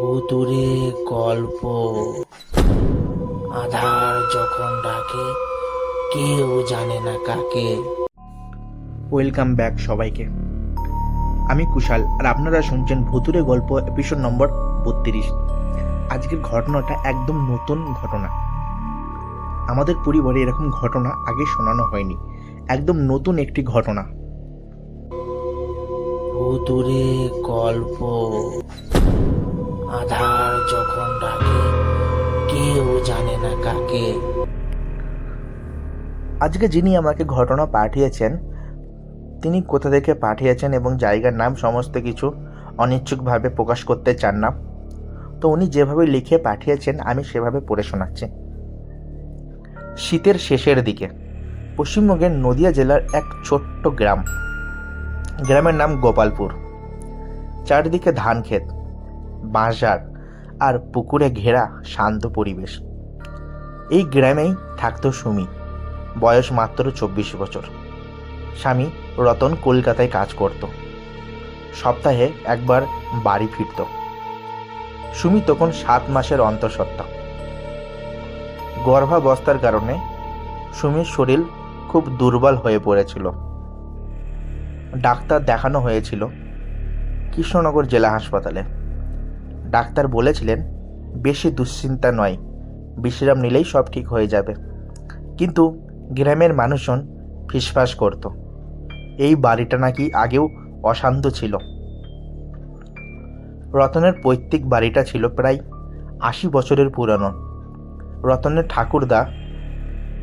ভুতুরে গল্প। আধার যখন ডাকে কেউ জানে না কাকে। ওয়েলকাম ব্যাক সবাইকে। আমি কুশাল আর আপনারা শুনছেন ভুতুরে গল্প এপিসোড নম্বর বত্রিশ। আজকের ঘটনাটা একদম নতুন ঘটনা। আমাদের পরিবারে এরকম ঘটনা আগে শোনানো হয়নি। একদম নতুন একটি ঘটনা। ভুতুরে গল্প। আধার যখন ডাকে, কেউ জানে না কাকে। আজকে যিনি আমাকে ঘটনা পাঠিয়েছেন, তিনি কোথা থেকে পাঠিয়েছেন এবং জায়গার নাম সমস্ত কিছু অনিচ্ছুকভাবে প্রকাশ করতে চান না। তো উনি যেভাবে লিখে পাঠিয়েছেন, আমি সেভাবে পড়ে শোনাচ্ছি। শীতের শেষের দিকে, পশ্চিমবঙ্গের নদিয়া জেলার এক ছোট্ট গ্রাম। গ্রামের নাম গোপালপুর। চারিদিকে ধান ক্ষেত বাঁশঝাড় আর পুকুরে ঘেরা শান্ত পরিবেশ। এই গ্রামেই থাকতো সুমি। বয়স মাত্র চব্বিশ বছর। স্বামী রতন কলকাতায় কাজ করত। সপ্তাহে একবার বাড়ি ফিরত। সুমি তখন সাত মাসের অন্তঃসত্ত্বা। গর্ভাবস্থার কারণে সুমির শরীর খুব দুর্বল হয়ে পড়েছিল। ডাক্তার দেখানো হয়েছিল কৃষ্ণনগর জেলা হাসপাতালে। ডাক্তার বলেছিলেন, বেশি দুশ্চিন্তা নয়, বিশ্রাম নিলেই সব ঠিক হয়ে যাবে। কিন্তু গ্রামের মানুষজন ফিসফাস করত। এই বাড়িটা নাকি আগেও অশান্ত ছিল। রতনের পৈতৃক বাড়িটা ছিল প্রায় আশি বছরের পুরানো। রতনের ঠাকুরদা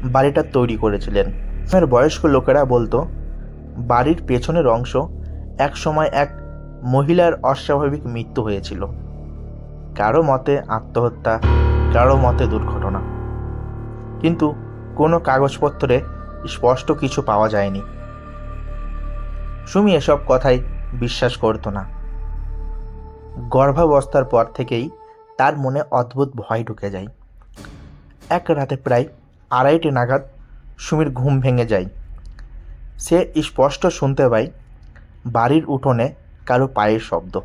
বাড়িটা তৈরি করেছিলেন। গ্রামের বয়স্ক লোকেরা বলতো, বাড়ির পেছনের অংশ এক সময় এক মহিলার অস্বাভাবিক মৃত্যু হয়েছিল। কারও মতে আত্মহত্যা, কারও মতে দুর্ঘটনা। কিন্তু কোনো কাগজপত্রে স্পষ্ট কিছু পাওয়া যায়নি। সুমি এসব কথাই বিশ্বাস করতো না। গর্ভাবস্থার পর থেকেই তার মনে অদ্ভুত ভয় ঢুকে যায়। এক রাতে প্রায় আড়াইটে নাগাদ সুমির ঘুম ভেঙে যায়। সে স্পষ্ট শুনতে পায় বাড়ির উঠোনে কারও পায়ের শব্দ।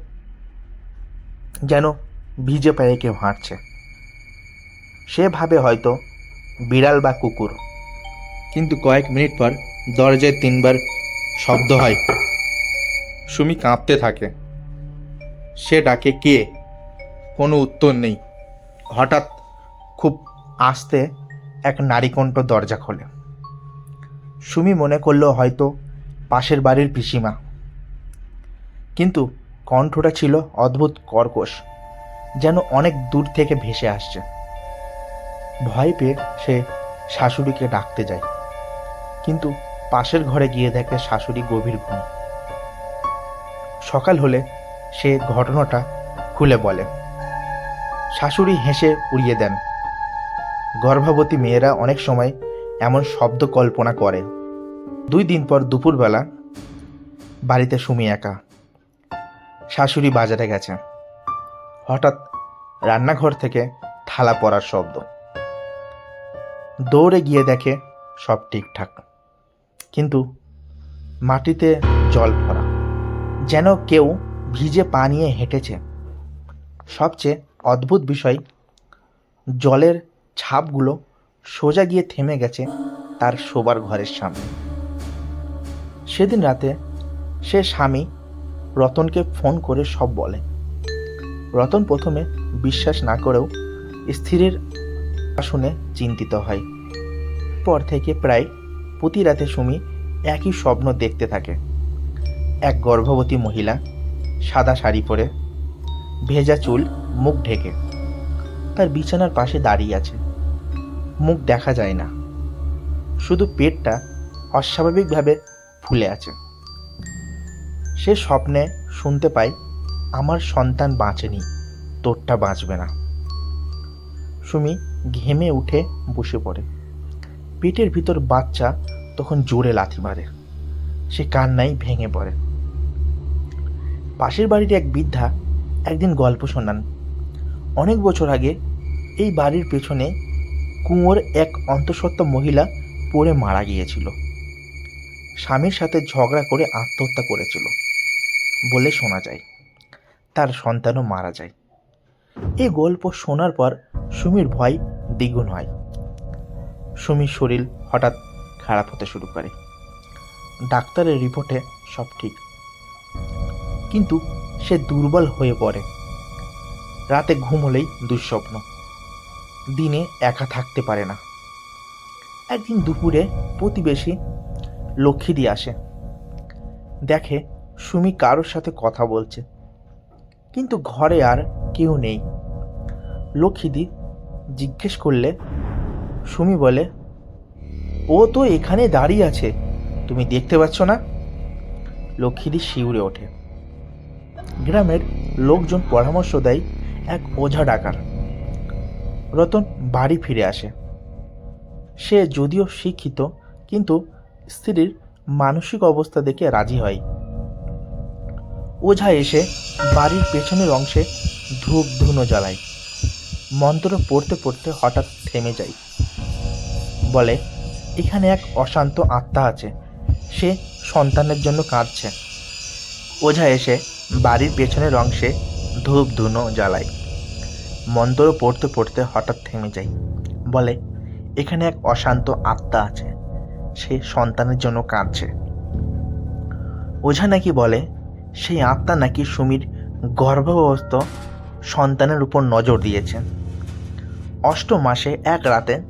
যেন ভিজে পায়ে কেউ হাঁটছে। সে ভাবে হয়তো বিড়াল বা কুকুর। কিন্তু কয়েক মিনিট পর দরজায় তিনবার শব্দ হয়। সুমি কাঁপতে থাকে। সে ডাকে, কে? কোনো উত্তর নেই। হঠাৎ খুব আস্তে এক নারীকণ্ঠ দরজা খোলে। সুমি মনে করল হয়তো পাশের বাড়ির পিসিমা। কিন্তু কণ্ঠটা ছিল অদ্ভুত কর্কশ। যেন অনেক দূর থেকে ভেসে আসছে। ভয় পেয়ে সে শাশুড়িকে ডাকতে যায়। কিন্তু পাশের ঘরে গিয়ে দেখে শাশুড়ি গভীর ঘুম। সকাল হলে সে ঘটনাটা খুলে বলে। শাশুড়ি হেসে উড়িয়ে দেন। গর্ভবতী মেয়েরা অনেক সময় এমন শব্দ কল্পনা করে। দুই দিন পর দুপুরবেলা বাড়িতে সুমি একা। শাশুড়ি বাজারে গেছে। হঠাৎ রান্নাঘর থেকে থালা পড়ার শব্দ। দৌড়ে গিয়ে দেখে সব ঠিকঠাক। কিন্তু মাটিতে জল ভরা। যেন কেউ ভিজে পা নিয়ে হেঁটেছে। সবচেয়ে অদ্ভুত বিষয়, জলের ছাপগুলো সোজা গিয়ে থেমে গেছে তার শোবার ঘরের সামনে। সেদিন রাতে সে স্বামী রতনকে ফোন করে সব বলে। রতন প্রথমে বিশ্বাস না করেও স্ত্রীর শুনে চিন্তিত হয়। পর থেকে প্রায় প্রতি রাতে সুমি একই স্বপ্ন দেখতে থাকে। এক গর্ভবতী মহিলা সাদা শাড়ি পরে, ভেজা চুল, মুখ ঢেকে। তার বিছানার পাশে দাঁড়িয়ে আছে। মুখ দেখা যায় না। শুধু পেটটা অস্বাভাবিকভাবে ফুলে আছে। সে স্বপ্নে শুনতে পায় আমার সন্তান বাঁচেনি, তোরটা বাঁচবে না। সুমি ঘেমে উঠে বসে পড়ে। পেটের ভিতর বাচ্চা তখন জোরে লাথি মারে। সে কান্নাই ভেঙে পড়ে। পাশের বাড়ির এক বৃদ্ধা একদিন গল্প শোনান। অনেক বছর আগে এই বাড়ির পেছনে কুঁয়োর এক অন্তঃসত্ত্বা মহিলা পড়ে মারা গিয়েছিল। স্বামীর সাথে ঝগড়া করে আত্মহত্যা করেছিল বলে শোনা যায়। তার সন্তানও মারা যায়। এই গল্প শোনার পর সুমির ভয় দ্বিগুণ হয়। সুমির শরীর হঠাৎ খারাপ হতে শুরু করে। ডাক্তারের রিপোর্টে সব ঠিক। কিন্তু সে দুর্বল হয়ে পড়ে। রাতে ঘুম হলেই দুঃস্বপ্ন। দিনে একা থাকতে পারে না। একদিন দুপুরে প্রতিবেশী লক্ষ্মীদি আসে। দেখে সুমি কারোর সাথে কথা বলছে। কিন্তু ঘরে আর কেউ নেই। লক্ষ্মীদি জিজ্ঞেস করলে, সুমি বলে, ও তো এখানে দাঁড়িয়ে আছে, তুমি দেখতে পাচ্ছ না? লক্ষ্মীদি শিউরে ওঠে। গ্রামের লোকজন পরামর্শ দেয়, এক ওঝা ডাকার। রতন বাড়ি ফিরে আসে। সে যদিও শিক্ষিত, কিন্তু স্ত্রীর মানসিক অবস্থা দেখে রাজি হয়। ওঝা এসে বাড়ির পেছনের অংশে ধূপ ধুনো জ্বালায়। মন্ত্র পড়তে পড়তে হঠাৎ থেমে যায়। বলে, এখানে এক অশান্ত আত্মা আছে। সে সন্তানের জন্য কাঁদছে। ওঝা এসে বাড়ির পেছনের অংশে ধূপ ধুনো জ্বালায়। মন্ত্র পড়তে পড়তে হঠাৎ থেমে যায়। বলে, এখানে এক অশান্ত আত্মা আছে। সে সন্তানের জন্য কাঁদছে। ওঝা নাকি বলে সেই আত্মা নাকি সুমির গর্ভাবস্থ সন্তানের উপর নজর দিয়েছে। অষ্টম মাসে এক রাতে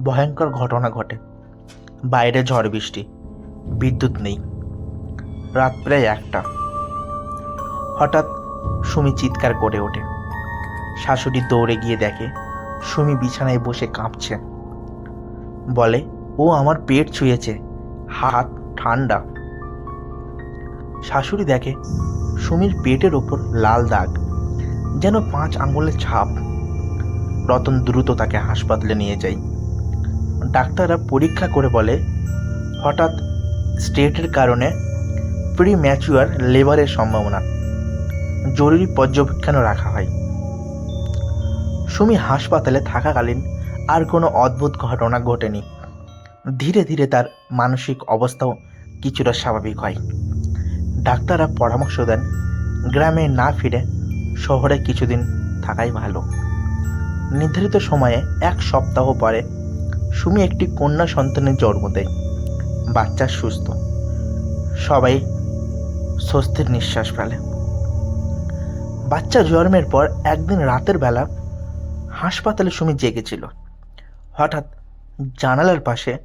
ভয়ঙ্কর ঘটনা ঘটে। বাইরে ঝড় বৃষ্টি, বিদ্যুৎ নেই। রাত প্রায় একটা। হঠাৎ সুমি চিৎকার করে ওঠে। শাশুড়ি দৌড়ে গিয়ে দেখে সুমি বিছানায় বসে কাঁপছে। বলে, ও আমার পেট ছুঁয়েছে, হাত ঠান্ডা। শাশুড়ি দেখে সুমির পেটের ওপর লাল দাগ, যেন পাঁচ আঙুলের ছাপ। রতন দ্রুত তাকে হাসপাতালে নিয়ে যায়। ডাক্তাররা পরীক্ষা করে বলে, হঠাৎ স্টেটের কারণে প্রি ম্যাচুয়ার লেবারের সম্ভাবনা। জরুরি পর্যবেক্ষণে রাখা হয়। সুমি হাসপাতালে থাকাকালীন আর কোনো অদ্ভুত ঘটনা ঘটেনি। ধীরে ধীরে তার মানসিক অবস্থাও কিছুটা স্বাভাবিক হয়। ডাক্তাররা পরামর্শ দেন, গ্রামে না ফিরে শহরে কিছুদিন থাকাই ভালো। নির্ধারিত সময়ে এক সপ্তাহ পরে সুমি একটি কন্যা সন্তানের জন্ম দেয়। বাচ্চা সুস্থ। সবাই স্বস্তির নিঃশ্বাস ফেলে। বাচ্চা জন্মের পর একদিন রাতের বেলা হাসপাতালে সুমি জেগেছিল। হঠাৎ জানালার পাশে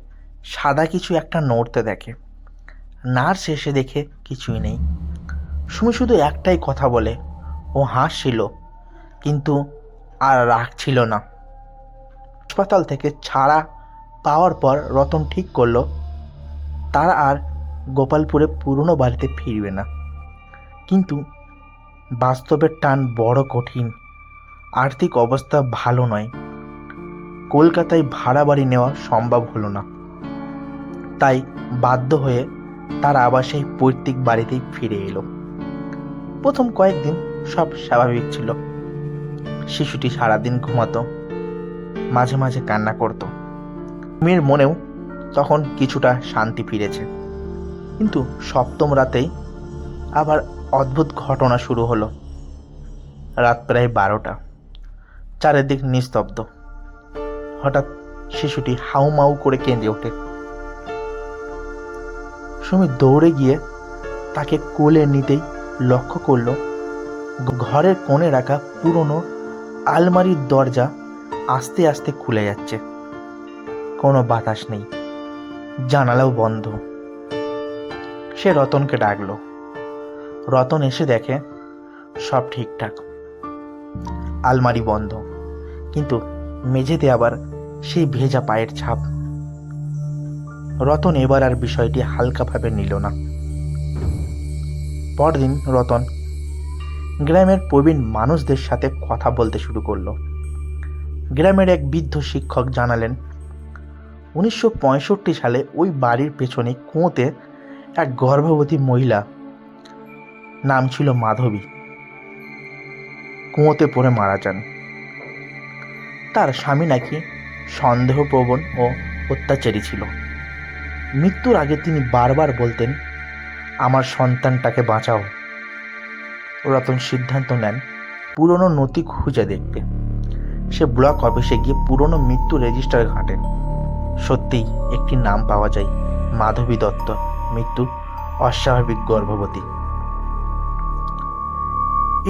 সাদা কিছু একটা নড়তে দেখে। নার্স এসে দেখে কিছুই নেই। সুমি শুধু একটাই কথা বলে। ও হাসছিল, কিন্তু আর রাখছিল না। হাসপাতাল থেকে ছাড়া পাওয়ার পর রতন ঠিক করল, তারা আর গোপালপুরে পুরনো বাড়িতে ফিরবে না। কিন্তু বাস্তবের টান বড় কঠিন। আর্থিক অবস্থা ভালো নয়। কলকাতায় ভাড়া বাড়ি নেওয়া সম্ভব হলো না। তাই বাধ্য হয়ে তারা আবার সেই পৈতৃক বাড়িতেই ফিরে এলো। প্রথম কয়েকদিন সব স্বাভাবিক ছিল। শিশুটি সারাদিন ঘুমাতো, মাঝে মাঝে কান্না করত। মেয়ের মনেও তখন কিছুটা শান্তি ফিরেছে। কিন্তু সপ্তম রাতেই আবার অদ্ভুত ঘটনা শুরু হলো। রাত প্রায় বারোটা। চারিদিক নিস্তব্ধ। হঠাৎ শিশুটি হাউমাউ করে কেঁদে ওঠে। সুমি দৌড়ে গিয়ে তাকে কোলে নিতেই লক্ষ্য করল, ঘরের কোণে রাখা পুরনো আলমারির দরজা আস্তে আস্তে খুলে যাচ্ছে। কোনো বাতাস নেই, জানালাও বন্ধ। সে রতনকে ডাকল। রতন এসে দেখে সব ঠিকঠাক। আলমারি বন্ধ, কিন্তু মেঝেতে আবার সেই ভেজা পায়ের ছাপ। রতন এবার আর বিষয়টি হালকাভাবে নিল না। পরদিন রতন গ্রামের প্রবীণ মানুষদের সাথে কথা বলতে শুরু করল। গ্রামের এক বৃদ্ধ শিক্ষক জানালেন, উনিশশো পঁয়ষট্টি সালে ওই বাড়ির পেছনে কুঁয়োতে এক গর্ভবতী মহিলা, নাম ছিল মাধবী, কুঁয়োতে পড়ে মারা যান। তার স্বামী নাকি সন্দেহপ্রবণ ও অত্যাচারী ছিল। মৃত্যুর আগে তিনি বারবার বলতেন, আমার সন্তানটাকে বাঁচাও। রতন সিদ্ধান্ত নেন, পুরনো নথি খুঁজে দেখতে। সে ব্লক অফিসে গিয়ে পুরনো মৃত্যু রেজিস্টার ঘাঁটে সত্যিই একটি নাম পাওয়া যায়, মাধবী দত্ত মৃত্যু অস্বাভাবিক গর্ভবতী।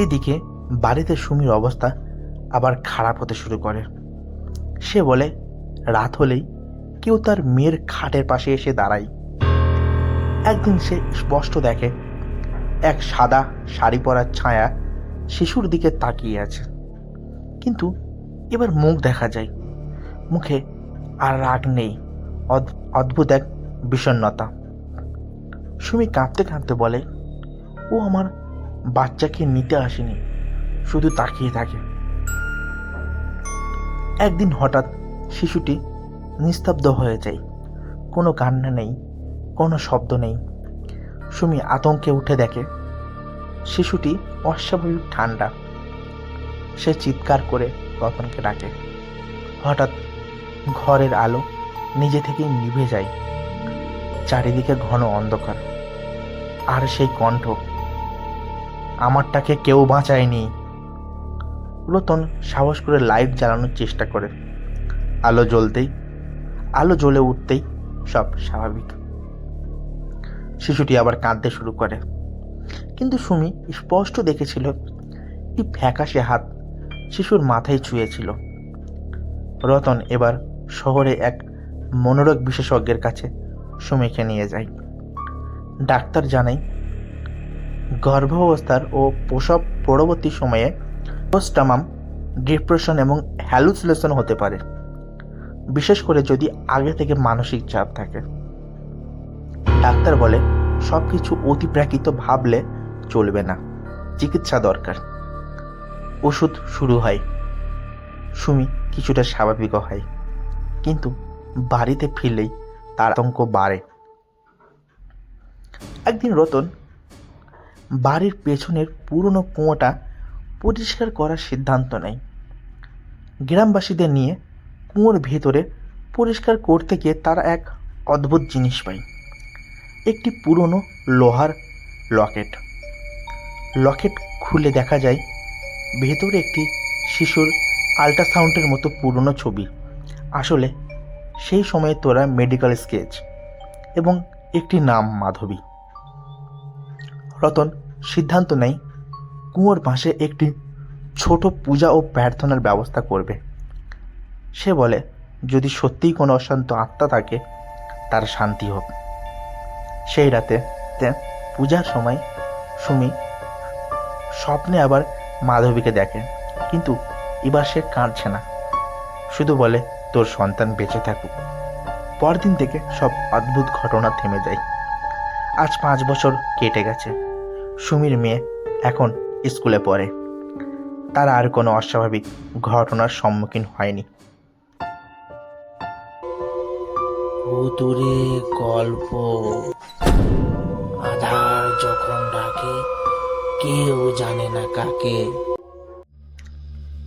এদিকে বাড়িতে সুমির অবস্থা আবার খারাপ হতে শুরু করে। সে বলে, রাত হলেই কেউ তার মেয়ের খাটের পাশে এসে দাঁড়ায়। একদিন সে স্পষ্ট দেখে, এক সাদা শাড়ি পরার ছায়া শিশুর দিকে তাকিয়ে আছে। কিন্তু এবার মুখ দেখা যায়, মুখে আর রাগ নেই, অদ- অদ্ভুত এক বিষণ্ণতা। সুমি কাঁদতে কাঁদতে বলে, ও আমার বাচ্চাকে নিতে আসেনি, শুধু তাকিয়ে থাকে। একদিন হঠাৎ শিশুটি নিস্তব্ধ হয়ে যায় কোনো কান্না নেই, কোনো শব্দ নেই। সুমি আতঙ্কে উঠে দেখে, শিশুটি অস্বাভাবিক ঠান্ডা। সে চিৎকার করে রতনকে ডাকে। হঠাৎ ঘরের আলো নিজে থেকেই নিভে যায়। চারিদিকে ঘন অন্ধকার। আর সেই কণ্ঠ, আমারটাকে কেউ বাঁচায়নি। রতন সাহস করে লাইট জ্বালানোর চেষ্টা করে। আলো জ্বলতেই আলো জ্বলে উঠতেই সব স্বাভাবিক। শিশুটি আবার কাঁদতে শুরু করে। কিন্তু সুমি স্পষ্ট দেখেছিল একটি ফ্যাকাশে হাত শিশুর মাথায় ছুঁয়েছিল। রতন এবার শহরে এক মনোরোগ বিশেষজ্ঞের কাছে সুমিকে নিয়ে যায়। ডাক্তার জানাই গর্ভাবস্থার ও প্রসব পরবর্তী সময়ে পোস্টামাম ডিপ্রেশন এবং হ্যালুসিনেশন হতে পারে। বিশেষ করে যদি আগে থেকে মানসিক চাপ থাকে। ডাক্তার বলে সব কিছু অতিপ্রাকৃত ভাবলে চলবে না। চিকিৎসা দরকার। ওষুধ শুরু হয়। সুমি কিছুটা স্বাভাবিকও হয়। কিন্তু বাড়িতে ফিরলেই তার আতঙ্ক বাড়ে। একদিন রতন বাড়ির পেছনের পুরনো কুয়োটা পরিষ্কার করার সিদ্ধান্ত নেয়। গ্রামবাসীদের নিয়ে কুয়োর ভেতরে পরিষ্কার করতে গিয়ে তারা এক অদ্ভুত জিনিস পায়। একটি পুরনো লোহার লকেট। লকেট খুলে দেখা যায়, ভেতরে একটি শিশুর আল্ট্রাসাউন্ডের মতো পুরনো ছবি। আসলে সেই সময়ে তোরা মেডিকেল স্কেচ এবং একটি নাম, মাধবী। রতন সিদ্ধান্ত নেয়, কুয়োর পাশে একটি ছোট পূজা ও প্রার্থনার ব্যবস্থা করবে। সে বলে, যদি সত্যিই কোনো অশান্ত আত্মা থাকে, তার শান্তি হোক। সেই রাতে পূজার সময় সুমি স্বপ্নে আবার মাধবীকে দেখে, কিন্তু এবার সে কাঁদছে না। শুধু বলে, তোর সন্তান বেঁচে থাকুক। পরদিন থেকে সব অদ্ভুত ঘটনা থেমে যায়। আজ পাঁচ বছর কেটে গেছে। সুমির মেয়ে এখন স্কুলে পড়ে। তারা আর কোনো অস্বাভাবিক ঘটনার সম্মুখীন হয়নি। ভুতুরে গল্প। আধার যখন ডাকে, কেউ জানে না কাকে।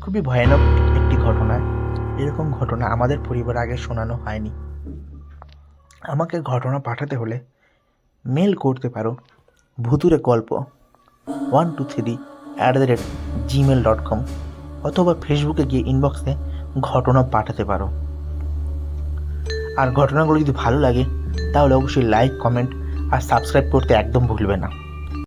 খুবই ভয়ানক একটি ঘটনা। এরকম ঘটনা আমাদের পরিবার আগে শোনানো হয়নি। আমাকে ঘটনা পাঠাতে হলে মেল করতে পারো। ভুতুরে গল্প one two three at the rate Gmail dot com অথবা ফেসবুকে গিয়ে ইনবক্সে ঘটনা পাঠাতে পারো। আর ঘটনাগুলো যদি ভালো লাগে, তাহলে অবশ্যই লাইক কমেন্ট আর সাবস্ক্রাইব করতে একদম ভুলবে না।